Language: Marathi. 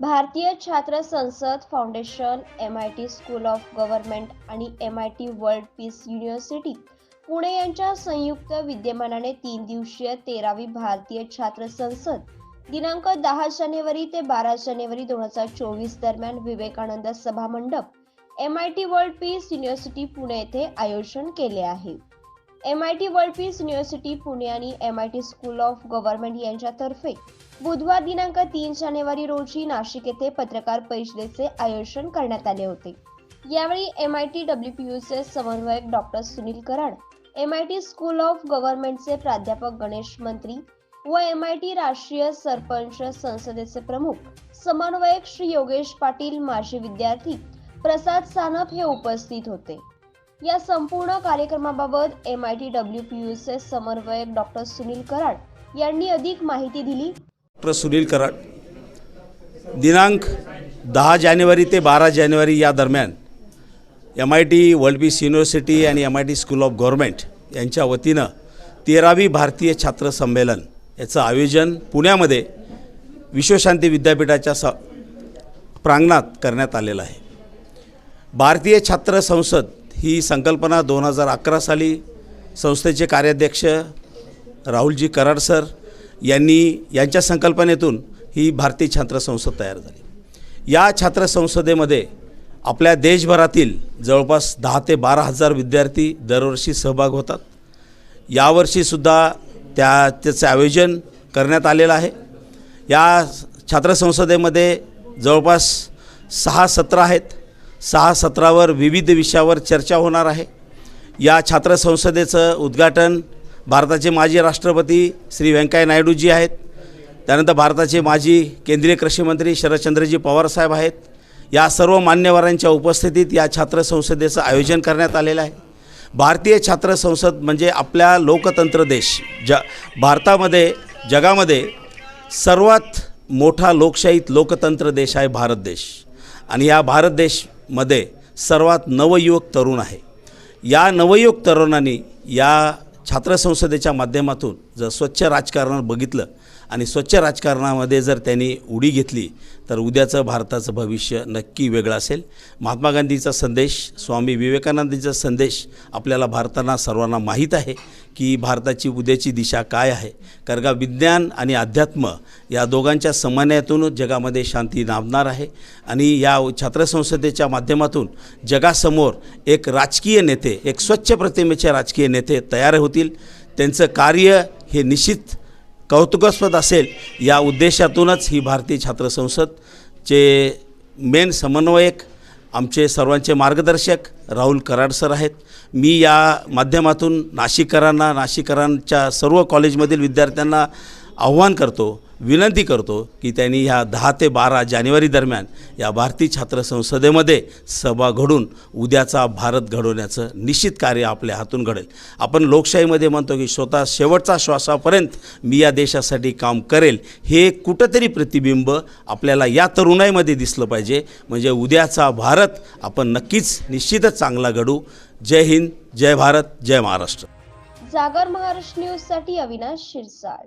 Bharatiya Chhatra Sansad foundation M I T school of government आणि M I T world peace university Pune यांच्या संयुक्त विद्यमानाने तीन दिवसीय तेरावी भारतीय छात्र संसद दिनांक दहा जानेवारी ते बारा जानेवारी दोन हजार चोवीस दरम्यान Vivekananda Sabha Mandap M I T world peace university Pune येथे आयोजन केले आहे. M I T world peace university Pune आणि M I T school of government यांच्यातर्फे बुधवार दिनांक तीन जानेवारी रोजी नाशिक येथे पत्रकार परिषदेचे आयोजन करण्यात आले होते. यावेळी M I T W P यूचे समन्वयक doctor Sunil Karad M I T school of गव्हर्नमेंटचे प्राध्यापक गणेश मंत्री व एम आय टी राष्ट्रीय सरपंच संसदेचे प्रमुख समन्वयक श्री योगेश पाटील माजी विद्यार्थी प्रसाद सानप हे उपस्थित होते. या संपूर्ण कार्यक्रमाबाबत M I T W P यूचे समन्वयक डॉक्टर सुनील कराड यांनी अधिक माहिती दिली. डॉक्टर सुनील कराड दिनांक दहा जानेवारी ते बारा जानेवारी या दरम्यान M I T world peace university आणि M I T school of government यांच्या वतीनं तेरावी भारतीय छात्र संमेलन याचं आयोजन पुण्यामध्ये विश्वशांती विद्यापीठाच्या स प्रांगणात करण्यात आलेलं आहे. भारतीय छात्र संसद ही संकल्पना दोन हजार अकरा साली संस्थेचे कार्याध्यक्ष राहुलजी कराड सर यांनी यांच्या संकल्पनेतून ही भारतीय छात्र संसद तयार झाली. या छात्र संसदेमध्ये आपल्या देशभरातील जवळपास दहा ते बारा हजार विद्यार्थी दरवर्षी सहभाग होतात. यावर्षीसुद्धा त्या त्याचं आयोजन करण्यात आलेलं आहे. या छात्र संसदेमध्ये जवळपास सहा सत्र आहेत. सहा सत्रावर विविध विषयावर चर्चा होणार आहे. या छात्र संसदेचं उद्घाटन भारताचे माजी राष्ट्रपती श्री व्यंकय्या नायडूजी आहेत. त्यानंतर भारताचे माजी केंद्रीय कृषीमंत्री शरदचंद्रजी पवारसाहेब आहेत. या सर्व मान्यवरांच्या उपस्थितीत या छात्र संसदेचं आयोजन करण्यात आलेलं आहे. भारतीय छात्र संसद म्हणजे आपल्या लोकतंत्र देश. ज भारतामध्ये जगामध्ये सर्वात मोठा लोकशाहीत लोकतंत्र देश आहे भारत देश. आणि या भारत देश मध्ये सर्वात नवयुवक तरुण आहे. या नवयुवक तरुणांनी या छात्र संसदेच्या माध्यमातून जर स्वच्छ राजकारण बघितलं आणि स्वच्छ राजकारणामध्ये जर त्यांनी उडी घेतली तर उद्याचं भारताचं भविष्य नक्की वेगळं असेल. महात्मा गांधीचा संदेश स्वामी विवेकानंदांचा संदेश आपल्याला भारताना सर्वांना माहीत आहे की भारताची उद्याची दिशा काय आहे. कारण का विज्ञान आणि अध्यात्म या दोघांच्या समन्वयातूनच जगामध्ये शांती नांदणार आहे. आणि या छात्रसंसदेच्या माध्यमातून जगासमोर एक राजकीय नेते एक स्वच्छ प्रतिमेचे राजकीय नेते तयार होतील. त्यांचं कार्य हे निश्चित कौतुकास्पद असेल. या उद्देशातूनच ही भारतीय छात्र संसदचे मेन समन्वयक आमचे सर्वांचे मार्गदर्शक राहुल कराड सर आहेत. मी या माध्यमातून नाशिककरांना नाशिककरांच्या सर्व कॉलेजमधील विद्यार्थ्यांना आव्हान करतो विनंती करतो की त्यांनी ह्या दहा ते बारा जानेवारी दरम्यान या भारतीय छात्र संसदेमध्ये सभा घडून उद्याचा भारत घडवण्याचं निश्चित कार्य आपल्या हातून घडेल. आपण लोकशाहीमध्ये म्हणतो की स्वतः शेवटचा श्वासापर्यंत मी या देशासाठी काम करेल हे कुठंतरी प्रतिबिंब आपल्याला या तरुणाईमध्ये दिसलं पाहिजे. म्हणजे उद्याचा भारत आपण नक्कीच निश्चितच चांगला घडू. जय हिंद जय भारत जय महाराष्ट्र. जागर महाराष्ट्र न्यूजसाठी अविनाश शिरसाट.